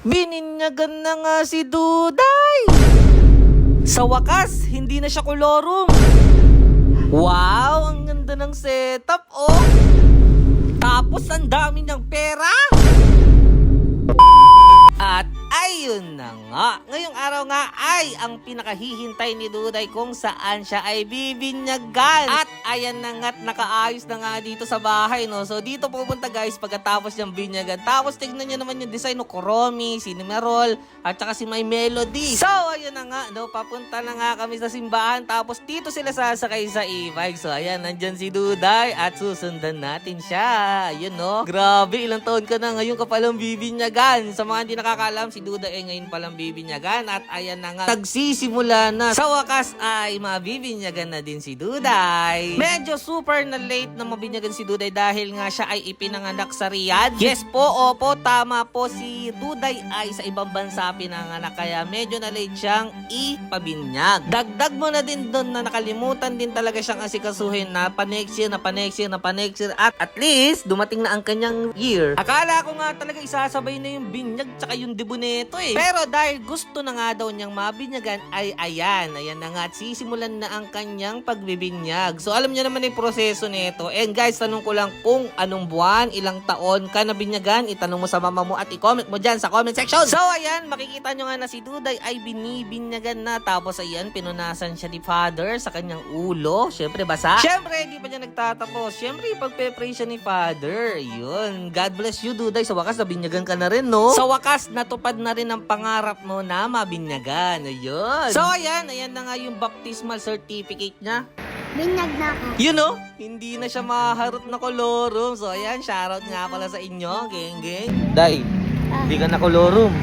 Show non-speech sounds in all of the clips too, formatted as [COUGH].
Bininyagan na nga si Duday! Sa wakas, hindi na siya kolorum. Wow, ang ganda ng setup, oh! Tapos ang dami niyang pera! At ayun na nga, ngayong araw nga ay ang pinakahihintay ni Duday kung saan siya ay bibinyagan. At ayan na nga't nakaayos na nga dito sa bahay, no? So dito pupunta guys pagkatapos niyang binyagan. Tapos tignan niyo naman yung design no Koromi, si Nimerol, at saka si My Melody. So ayun na nga, no? Papunta na nga kami sa simbahan. Tapos dito sila sasakay sa e-bike. So ayan, nandyan si Duday at susundan natin siya. Ayun, no? Grabe, ilang taon ka na ngayon ka palang bibinyagan. Sa mga hindi nakakaalam, si Duday ay ngayon palang bibinyagan. At ayan na nga, nagsisimula na. Sa wakas ay mabibinyagan na din si Duday. Medyo super na late na mabinyagan si Duday dahil nga siya ay ipinanganak sa Riyadh. Yes po, opo, tama po si Duday ay sa ibang bansa pinanganak kaya medyo na late siyang ipabinyag. Dagdag mo na din doon na nakalimutan din talaga siyang asikasuhin na pa next year, na pa next year, na pa next year at at least dumating na ang kanyang year. Akala ko nga talaga isasabay na yung binyag tsaka yung debut nito eh. Pero dahil gusto na nga daw niyang mabinyagan ay ayan, ayan na nga at sisimulan na ang kanyang pagbibinyag. So alam niyo naman yung proseso nito. And guys, tanong ko lang kung anong buwan, ilang taon ka nabinyagan, itanong mo sa mama mo at i-comment mo dyan sa comment section. So ayan, makikita nyo nga na si Duday ay binibinyagan na. Tapos ayan, pinunasan siya ni Father sa kanyang ulo. Syempre basa. Syempre, hindi pa niya nagtatapos. Syempre, pagpe-pray siya ni Father. Yun. God bless you, Duday. Sa wakas, nabinyagan ka na rin, no? Sa wakas, natupad na rin ang pangarap mo na mabinyagan. Ayun. So ayan, ayan na nga yung baptismal certificate niya. Binyag na ako. You know, hindi na siya maharot na kolorum. So ayan, shoutout nga pala sa inyo, geng geng. Day, hindi ka na kolorum.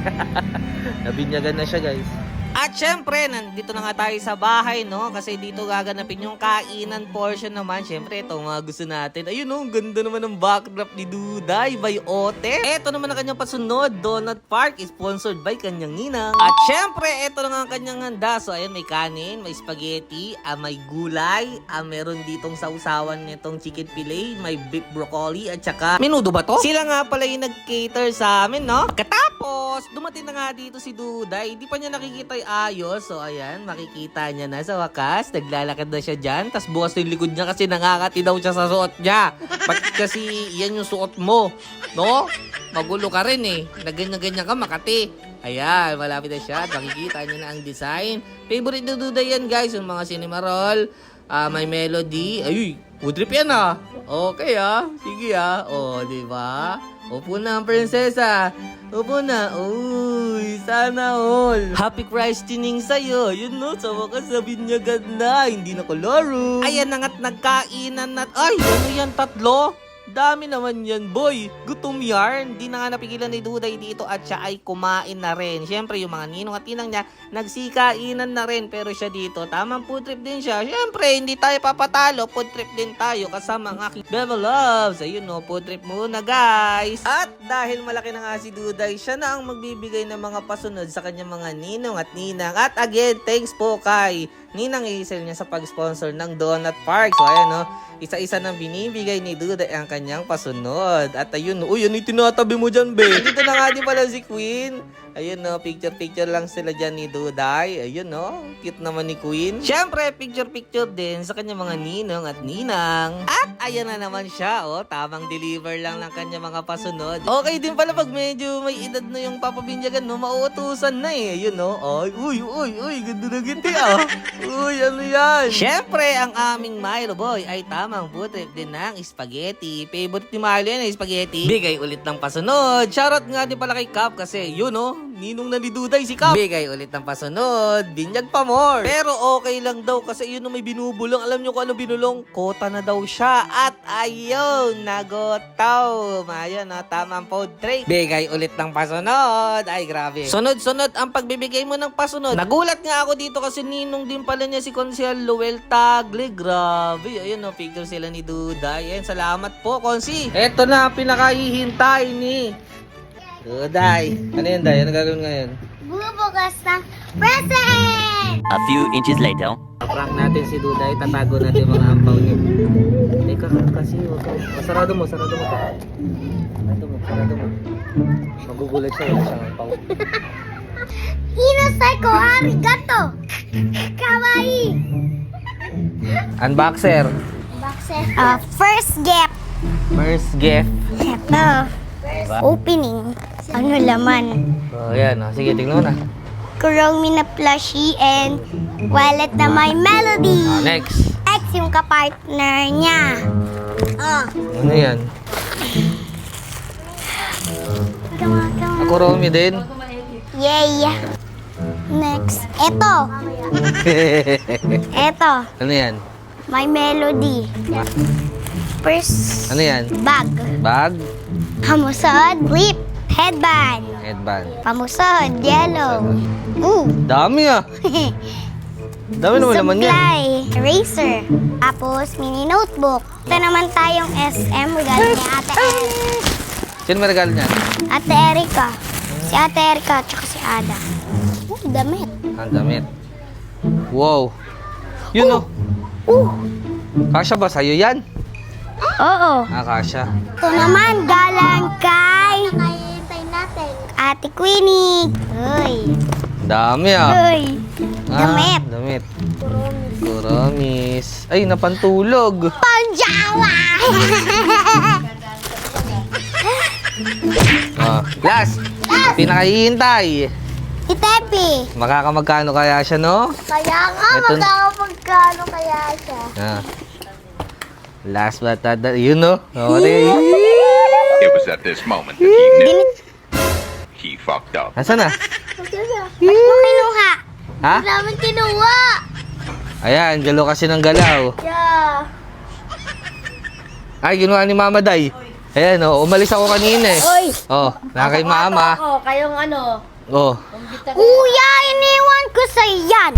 [LAUGHS] Nabinyagan na siya, guys. At syempre, nandito na nga tayo sa bahay, no? Kasi dito gaganapin yung kainan portion naman. Syempre, ito mga gusto natin. Ayun, no? Ganda naman ng backdrop ni Duday by Ote. Ito naman ang kanyang pasunod. Donut Park is sponsored by kanyang ninang. At syempre, ito na nga ang kanyang handa. So, ayan, may kanin, may spaghetti, ah, may gulay, ah, meron ditong sausawan nitong chicken fillet, may beef broccoli, at saka, menudo ba to? Sila nga pala yung nag-cater sa amin, no? Katapos, dumating na nga dito si Duday. Hindi pa niya nakikita yung ayos. So, ayan, makikita niya na sa wakas. Naglalakad na siya dyan. Tapos bukas yung likod niya kasi nangakati daw siya sa suot niya. Ba't kasi yan yung suot mo? No? Magulo ka rin eh. Naganyan-ganyan ka, makati. Ayan, malapit na siya. Makikita niyo na ang design. Favorite na Duday yan, guys. Yung mga cinema roll. Ah, may melody. Ay, food trip yan ah. Okay ah. Sige ah. Oh, di ba? Upo na ang prinsesa. Upo na. Uy, sana all. Happy Christening sa'yo. Yun no, sa wakas sabihin niya na. Hindi na koloro. Ayan na nga't nagkainan na. Ay, ano yan, tatlo? Dami naman yan, boy. Gutom yarn. Di na nga napigilan ni Duday dito at siya ay kumain na rin. Siyempre, yung mga ninong at tinang niya, nagsikainan na rin. Pero siya dito, tamang food trip din siya. Siyempre, hindi tayo papatalo. Food trip din tayo kasama ang aking Bevel Loves. Ayun no, food trip muna, guys. At dahil malaki na nga si Duday, siya na ang magbibigay ng mga pasunod sa kanyang mga ninong at ninang. At again, thanks po kay Ninang Hazel niya sa pag-sponsor ng Donut Park. So, ayan no, isa-isa nang binibigay ni Duday ang kanyang pasunod. At ayun, uy, ano yung tinatabi mo dyan, be? [LAUGHS] Dito na nga din pala si Queen. Ayun no, picture-picture lang sila dyan ni Duday. Ayun no, cute naman ni Queen. Siyempre, picture-picture din sa kanyang mga ninong at ninang. At ayan na naman siya, oh, tamang deliver lang ng kanyang mga pasunod. Okay din pala pag medyo may edad na yung papabinyagan, no, mauutusan na eh. Ayun no, ay, uy, uy, uy, ganda na ginti ah. [LAUGHS] Uy, ano yan? Siyempre, ang aming Milo Boy ay tamang butrip din ng spaghetti. Favorite ni Milo yan ay spaghetti. Bigay ulit ng pasunod. Shoutout nga din pala kay Cap kasi yun oh, ninong na ni Duday si Cap. Bigay ulit ng pasunod. Binyag pa more. Pero okay lang daw kasi yun oh, may binubulong. Alam nyo kung ano binulong? Kota na daw siya. At ayun, nagotaw. Ayun oh, tamang food tray. Bigay ulit ng pasunod. Ay, grabe. Sunod-sunod ang pagbibigay mo ng pasunod. Nagulat nga ako dito kasi ninong din pala niya si Consiel Luel Tagle. Grabe. Ayun, no, picture sila ni Duday. Ayun, salamat po, Consi. Eto na, pinakahihintay ni Duday. Ano yun, Day? Ano gagawin ngayon? Bubukas ng present! A few inches later. Prank natin si Duday, tatago natin yung mga ampaw niya. Teka ka kasi, wag ka- oh, sarado mo, sarado mo. Sarado mo, sarado mo. Magugulat siya, wala siyang ampaw. [LAUGHS] Inasay ko arigato. Kawaii. Unboxer. Boxer. Uh, first gift. First gift. Ito. Opening. Ano laman? Oh, yan. Oh. Sige, tingnan mo na. Kuromi na plushie and wallet na may melody. Ah, next. X yung kapartner niya. Oh. Ano yan? Ako Romy din. Yay. Next. Ito. Ito. [LAUGHS] ano yan? My melody. First Ano yan? bag. Bag? Pamusod. Lip. Headband. Headband. Pamusod. Yellow. Ooh. Dami ah. [LAUGHS] Dami naman naman yan. Supply. Eraser. Tapos, mini notebook. Ito naman tayong SM. Regalo ni Ate Erica. Sino may regalo niyan? Ate Erica. Si Ate Erica at si Ada. Oh, damit. Ang damit. Wow. Yun oh. Uh. Kasha ba sa'yo yan? Oo. Ah, kasha. Ito naman, galang kay... natin. Ate Queenie. Uy. Dami ah. Uy. Damit. Ah, damit. Kuromis. Ay, napantulog. Panjawa! Ah, last. Pinakahihintay. si Tepi. Makakamagkano kaya siya, no? Kaya nga, Ito- magkakapagkano kaya siya. Ah. Last but not the... Yun, no? Oh, di- It was at this moment that he knew he fucked up. Nasaan na? Mo kinuha? Ha? namin kinuha. Ayan, galaw kasi ng galaw. Yeah. Ay, ginawa ni Mama Day. Ayan, oh, umalis ako kanina eh. Oy. Oh, na kay Mama. Ako, kayong ano, Oh. Kuya, iniwan ko sa yan.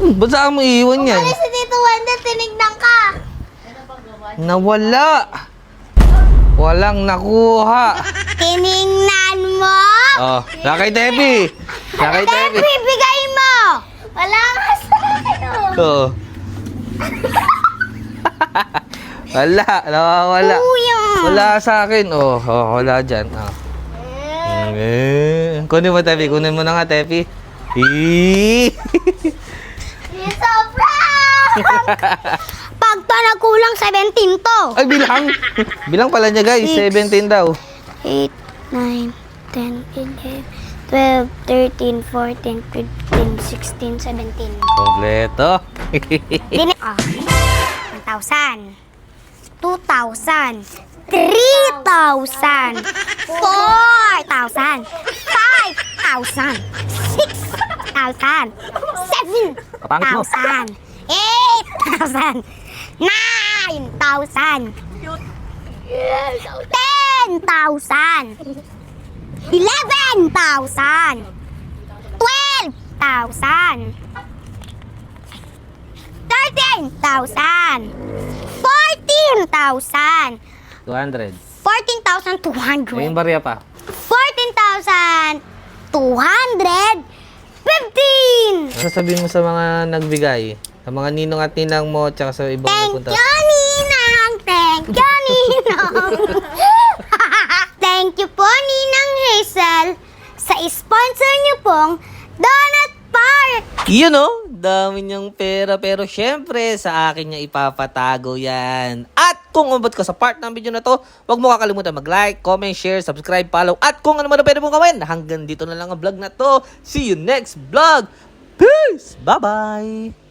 Hmm, ba't saan mo iiwan yan? si Tito Wendel, tinignan ka. Nawala. Walang nakuha. Tinignan mo? Oh, na kay Debbie. Na kay Tepi, Debbie. bigay mo. Wala ka sa akin. Oh. [LAUGHS] [LAUGHS] wala, nawawala. Kuya. Wala sa akin. Oh, oh wala dyan. Oh. Eh, kunin mo, Tepi. Kunin mo na nga, Tepi. Eee. Sobra! [LAUGHS] Pag to nagkulang 17 to. Ay, bilang. bilang pala niya, guys. 17 daw. 8, 9, 10, 11, 12, 13, 14, 15, 16, 17. Kompleto. [LAUGHS] Dini ah. 1,000. 2,000. 3,000. 4,000. 5,000. 6,000. 7,000. Pangit mo. 8,000. 9,000. 10,000. 11,000. 12,000. 13,000. 14,000. 200. 14,200. Ayun, barya pa. 14,215. Ano sabihin mo sa mga nagbigay? Sa mga ninong at ninang mo, tsaka sa ibang Thank napunta. you, Ninang. Thank you, [LAUGHS] Ninang. [LAUGHS] Thank you po, Ninang Hazel, sa sponsor niyo pong Donut Park. Yun oh, dami niyang pera pero syempre sa akin niya ipapatago yan. At kung umabot ka sa part ng video na to, huwag mo kakalimutan mag-like, comment, share, subscribe, follow. At kung ano man ang pwede mong gawin, hanggang dito na lang ang vlog na to. See you next vlog. Peace! Bye-bye!